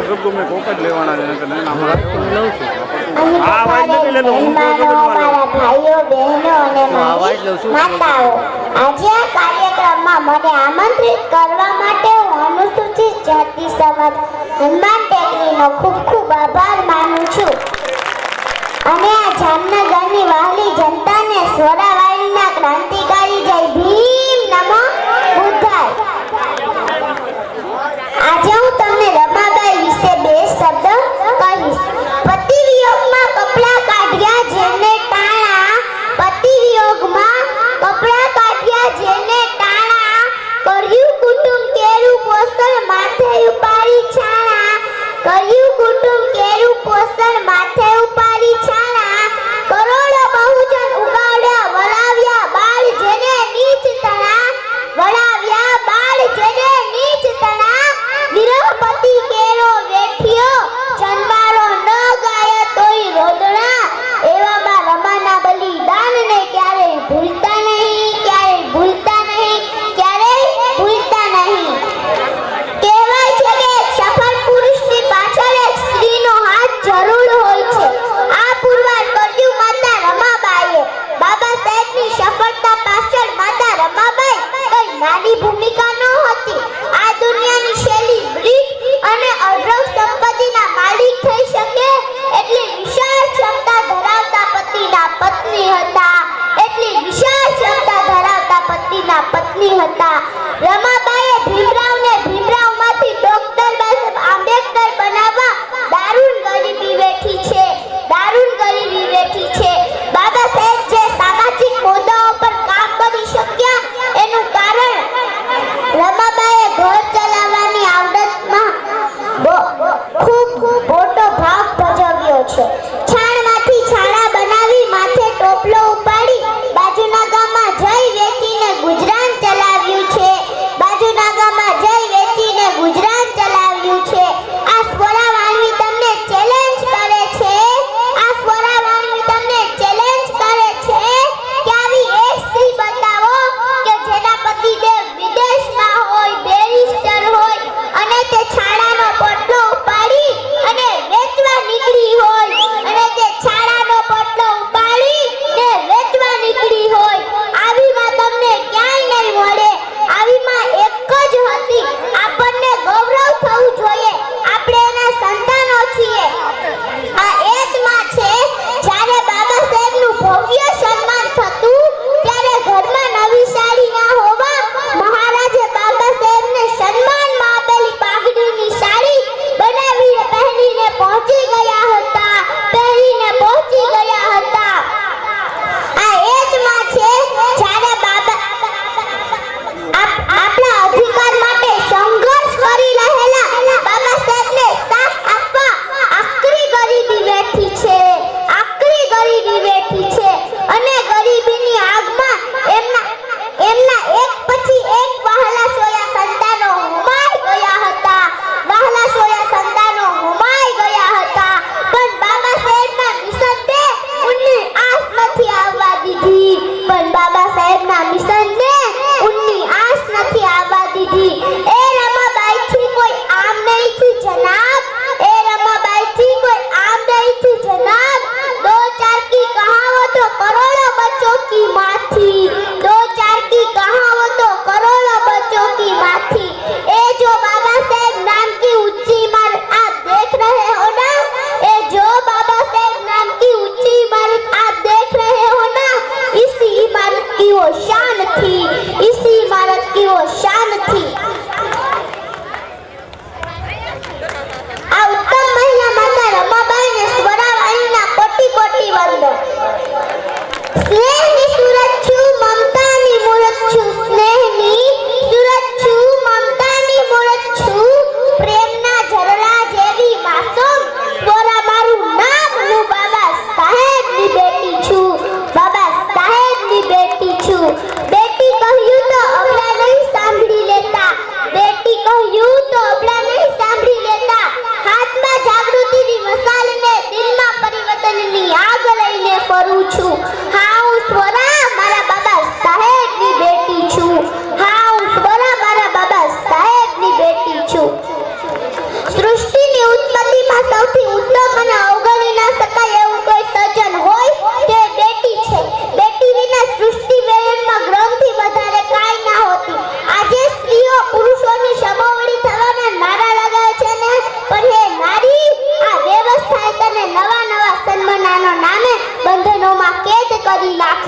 વાયદે વાયદે જાય ને એમાં કો શબ્દો મેં કોક જ લેવાના છે નહીંતર નહીં આમાં લઉં છું. હા, વાઈટ નથી લેતો. હું તો મહેમાનો, મારા ભાઈઓ બહેનો અને માતાઓ આજે આ કાર્યક્રમમાં મને આમંત્રિત કરવા માટે હું અનુસૂચિત જાતિ સમાજ હનુમાન ટેકરીનો ખૂબ ખૂબ આભાર માનું છું. અને આ જામનગરની વહાલી જનતાને સ્વરાવાળીના ક્રાંતિકારી જય ભીમ નમો બુદ્ધાય. જેને ટાણા કર્યું કુટુંબ કેરું પોષણ માથે ઉપાડી છાણા, કર્યું કુટુંબ કેરું પોષણ માથે ઉપાડી છાણા, કરોડો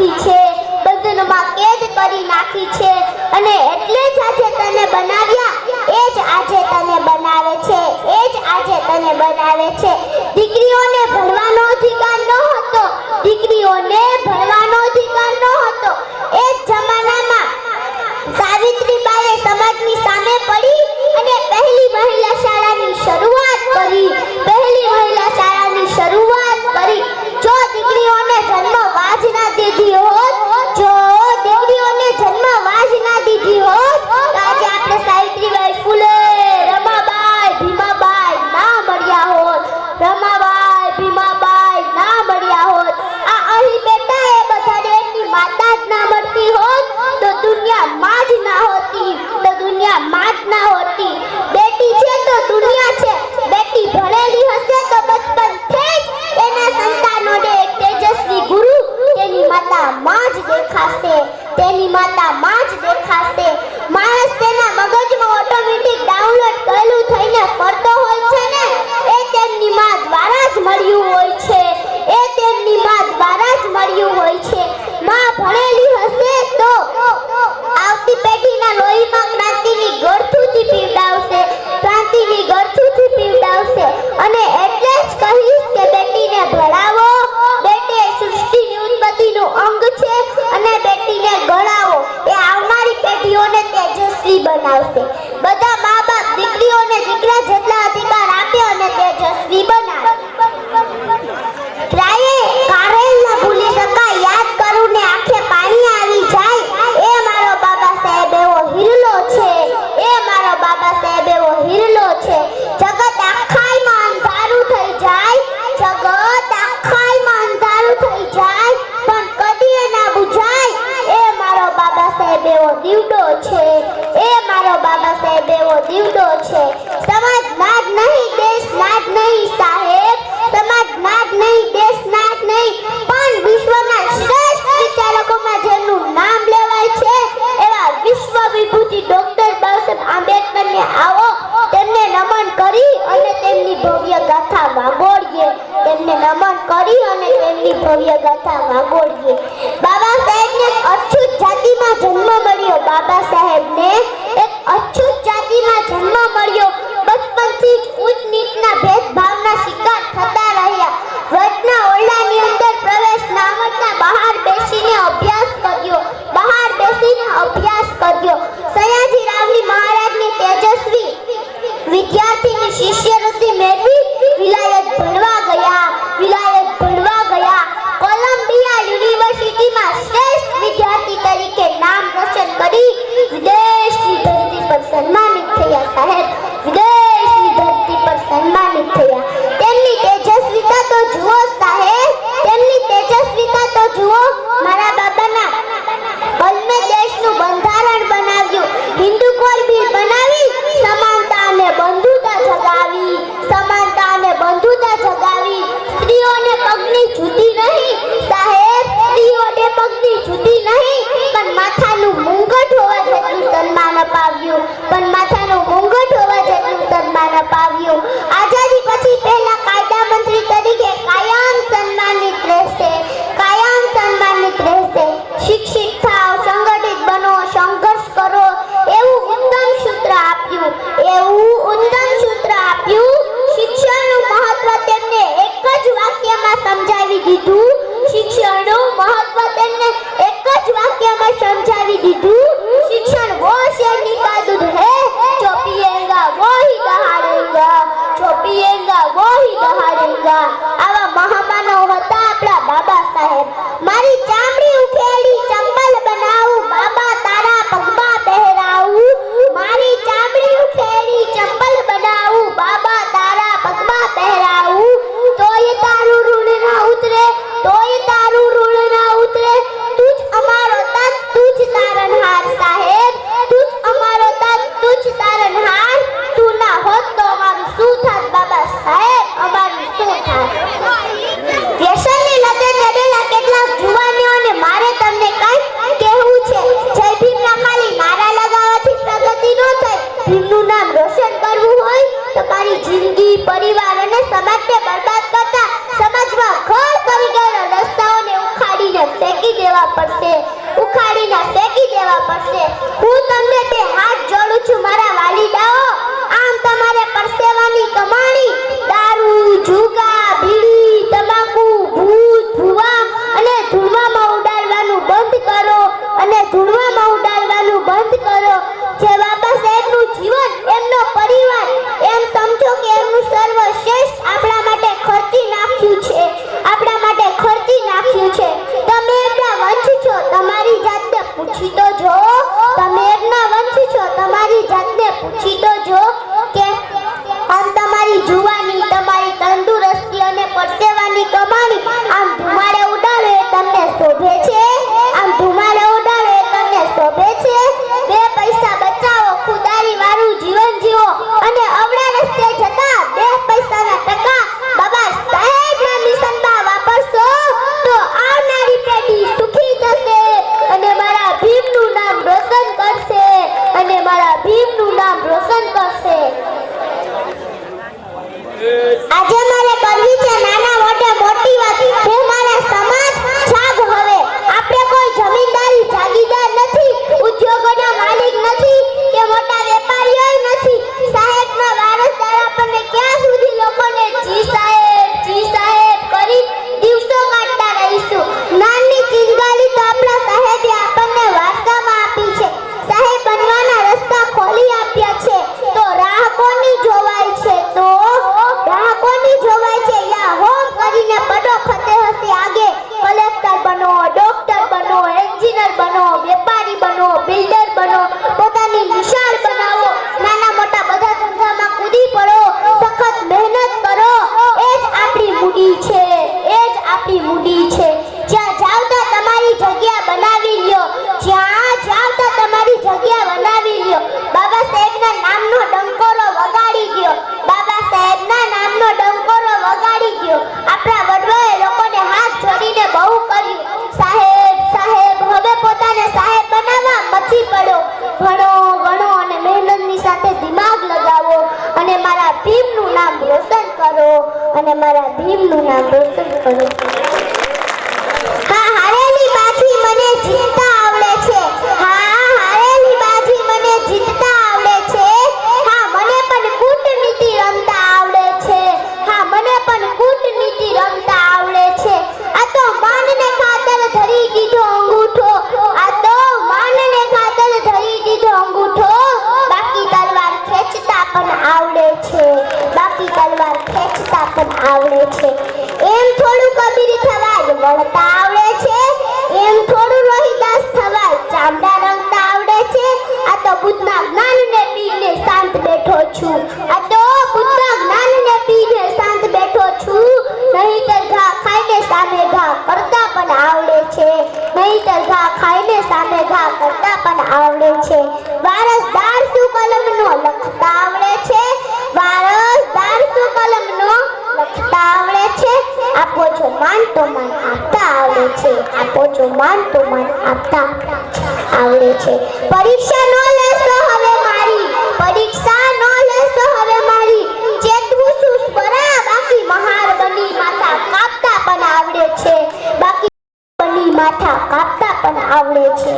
નાખી છે બંધનમાં કેદ કરી નાખી છે. અને એટલે જ આજે તને બનાવ્યા. એ જ આજે તને બનાવે છે. એ જ આજે તને બનાવે છે. દીકરીઓને ભણવાનો અધિકાર ન હતો. દીકરીઓને ભણ હશે તેની માતા માં જ દેખાશે માણસ દેવા પડશે. હું તમને તે હાથ જોડું છું, મારા વાલીડાઓ આમ તમારે પરસેવાની કમાણી, દારૂ, જુગાર નામ કરો અને મારા ભીમનું નામ રોશન કરો. વારંવાર ખેંચતા પણ આવડે છે. એમ થોડું કબીર થવાય વળતા આવડે છે. એમ થોડું રોહિદાસ થવાય ચામડા રંગતા આવડે છે. આ તો બુદ્ધના જ્ઞાનને પીને શાંત બેઠો છું. આ તો બુદ્ધના જ્ઞાનને પીને શાંત બેઠો છું. નહીં નહીતર ઘા ખાઈને સામે ઘા કરતા પણ આવડે છે. નહીં નહીતર ઘા ખાઈને સામે ઘા કરતા પણ આવડે છે. આપો છો માન તો મન આપતા આવડે છે. પરીક્ષા નો લેશો હવે મારી. પરીક્ષા નો લેશો હવે મારી. ચેતવું છું બરા બાકી મહાર બની માથા કાપતા પણ આવડે છે. બાકી બની માથા કાપતા પણ આવડે છે.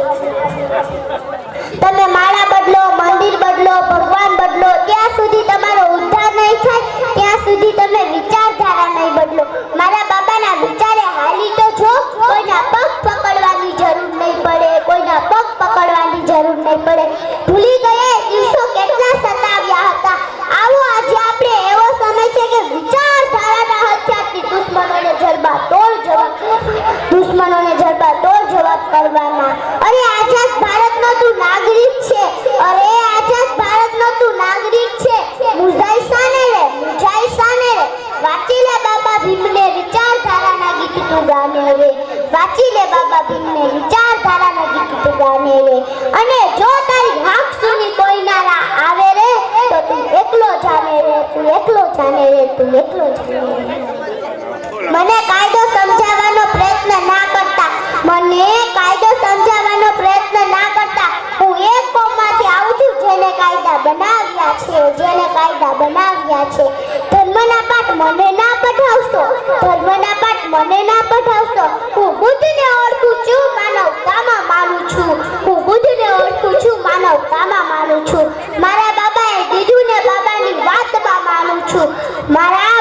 તમે મારી મને કાયદો સમજાવવાનો પ્રયત્ન ના કરતા. મને કાયદો સમજાવવાનો પ્રયત્ન ના કરતા. હું એક કોમમાંથી આવું છું જેને કાયદા બનાવ્યા છે, જેને કાયદા બનાવ્યા છે. ધર્મના પાઠ મને ના પઢાવશો, ધર્મના પાઠ મને ના પઢાવશો. હું બુદ્ધને ઓળખું છું, માનવતામાં માનું છું. હું બુદ્ધને ઓળખું છું, માનવતામાં માનું છું. મારા Mama!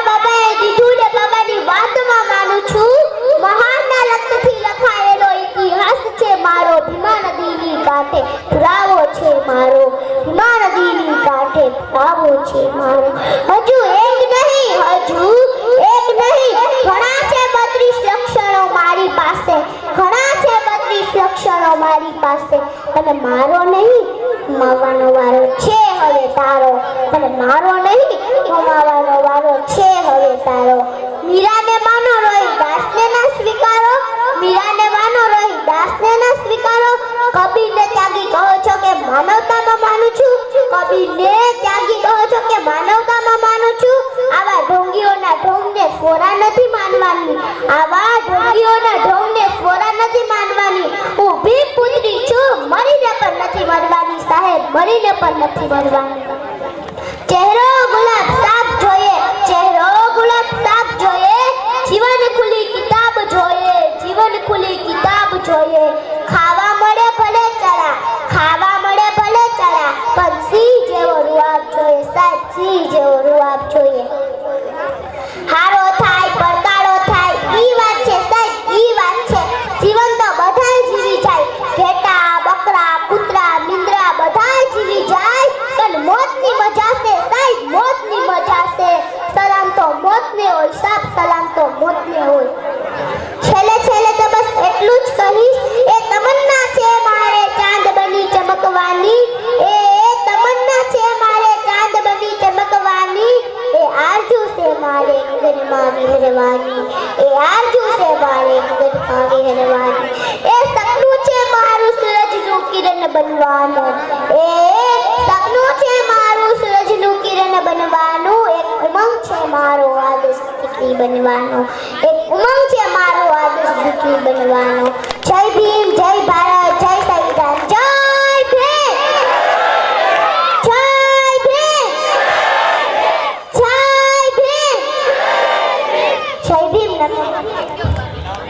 મમતામાં માનું છું. કબીરને ત્યાગી કહો છો કે માનવતામાં માનું છું. આવા ઢોંગીઓના ઢોંગને ફોરા નથી માનવાની. આવા ઢોંગીઓના ઢોંગને ફોરા નથી માનવાની. હું ભીખ પુત્રી છું, મરીને પણ નથી મરવાની સાહેબ, મરીને પણ નથી મરવાની. ચહેરો સિંહ જેવો રૂઆબ જોઈએ. એક દિન મારી હરવાની એ આરજુ છે બાર એક દિન મારી હરવાની એ સપનું છે મારું સૂરજનું કિરણ બનવાનું એ સપનું છે મારું સૂરજનું કિરણ બનવાનું એક ઉમંગ છે મારો આદેશ દીકરી બનવાનો એક ઉમંગ છે મારો આદેશ દીકરી બનવાનો જય ભીમ, જય ભારત. になって